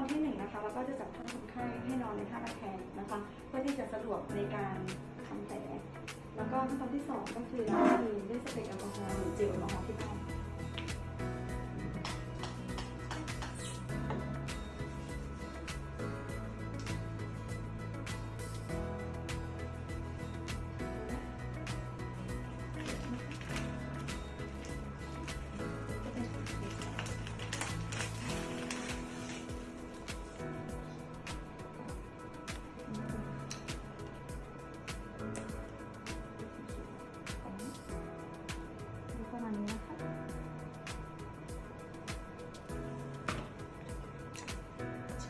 อนที่หนึ่งนะคะเราก็จะจับท่าคนไข้ให้นอนในท่าตะแคงนะคะ เพื่อที่จะสะดวกในการทำแผลแล้วก็ขั้นตอนที่สองก็คือเรางมือด้วยสเปรย์แอลกอฮอล์หรือเจลแอลกอฮอล์ที่บ้าน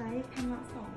ใช้แผ่นละสอง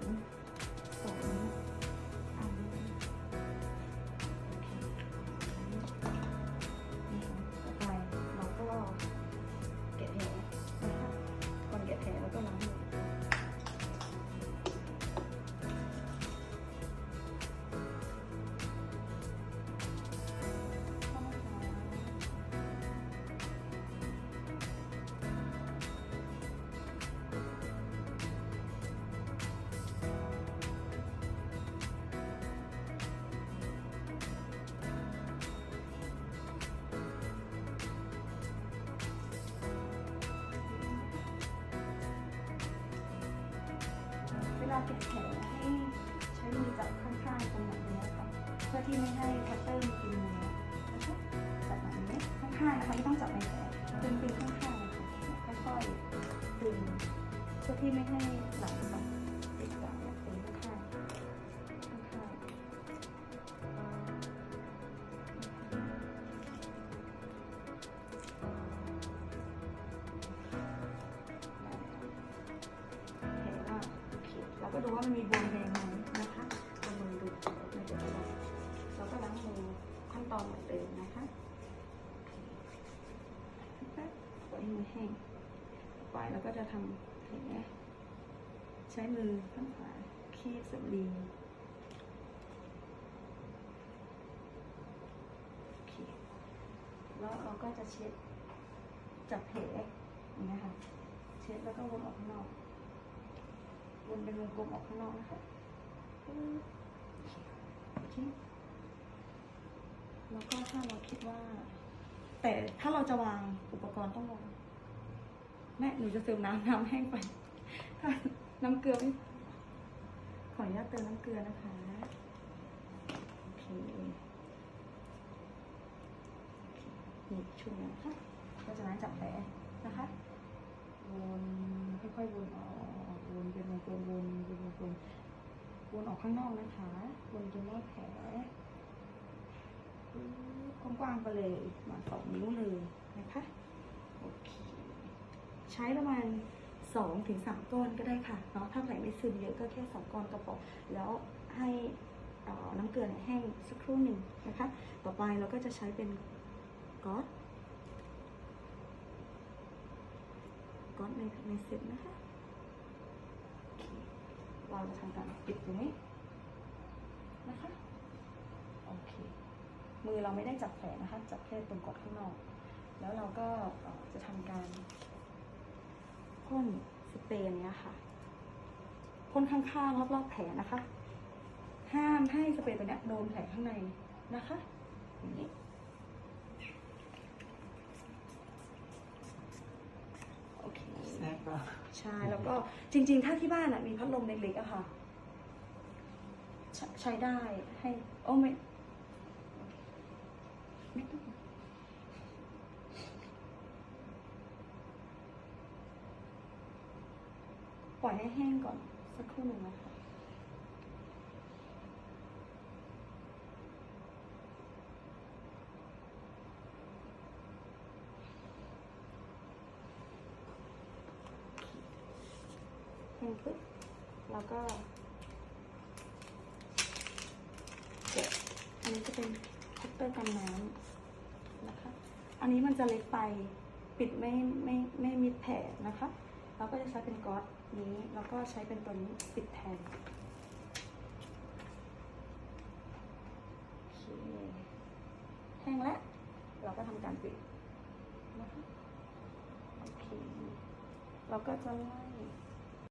ลาเก็บแผลให้ใช้มือจับข้างๆตรงแบบนี้ค่ะเพื่อที่ไม่ให้คัตเตอร์มันกินเนื้อนะคะจับแบบนี้ข้างๆนะคะไม่ต้องจับในแผลดึงดึงข้างๆนะคะค่อยๆดึงเพื่อที่ไม่ให้หลังแบ ก็ดูว่ามันมีบวมแดงไหมนะคะเอามือดูในตัวเราเราก็ล้างมือขั้นตอนเหมือนเดิมนะคะปล่อยให้มือแห้งต่อไปเราก็จะทำอย่างนี้ใช้มือข้างขวาคีบสำลีโอเคแล้วเราก็จะเช็ดจับแผลอย่างนี้ค่ะ เช็ดแล้วก็วนออกข้างนอก วนเป็นวงกลมออกข้างนอกนะคะปึ๊บโอเคแล้วก็ถ้าเราคิดว่า แต่ถ้าเราจะวางอุปกรณ์ต้องวางแม่หนูจะเติมน้ำน้ำแห้งไปถ้าน้ำเกลือไม่ขออนุญาตเติมน้ำเกลือนะคะโอเคนี่ช่วยนะคะก็จะนั้นจับแผลนะคะวนค่อยๆวนออกวน เป็นวงกลมวนเป็นวงกลมวนออกข้างนอกนะคะวนจนรอบแผลกว้างๆไปเลยมาสองนิ้วเลยนะคะโอเคใช้ประมาณสองถึงสามก้อนก็ได้ค่ะเนาะถ้าแผลไม่ซึมเยอะก็แค่สองก้อนกระป๋องแล้วให้น้ำเกลือแห้งสักครู่หนึ่งนะคะ ต่อไปเราก็จะใช้เป็นก๊อซก้อนในในเซ็ตนะคะ เราจะทำการปิดตรงนี้นะคะ โอเค มือเราไม่ได้จับแผลนะคะ จับแค่ตรงกดข้างนอก แล้วเราก็จะทำการพ่นสเปรย์นเนี้ยค่ะพ่นข้างๆรอบๆแผลนะคะ ห้ามให้สเปรย์ตัวเนี้ยโดนแผลข้างในนะคะอย่างนี้ ใช่แล้วก็จริง ๆ ถ้าที่บ้านอะมีพัดลมเล็กๆอะค่ะใช้ใช้ได้ให้โอ้ไม่ไม่ต้องปล่อยให้แห้งก่อนสักครู่หนึ่งนะคะ ปุ๊บแล้วก็เก็บอันนี้จะเป็นคัตเตอร์กันน้ำนะคะ อันนี้มันจะเล็กไปปิดไม่ไม่ไม่มิดแผลนะคะเราก็จะใช้เป็นก๊อตนี้แล้วก็ใช้เป็นตัวนี้ปิดแทนโอเคแห้งแล้วเราก็ทำการปิดนะคะโอเคเราก็จะไล่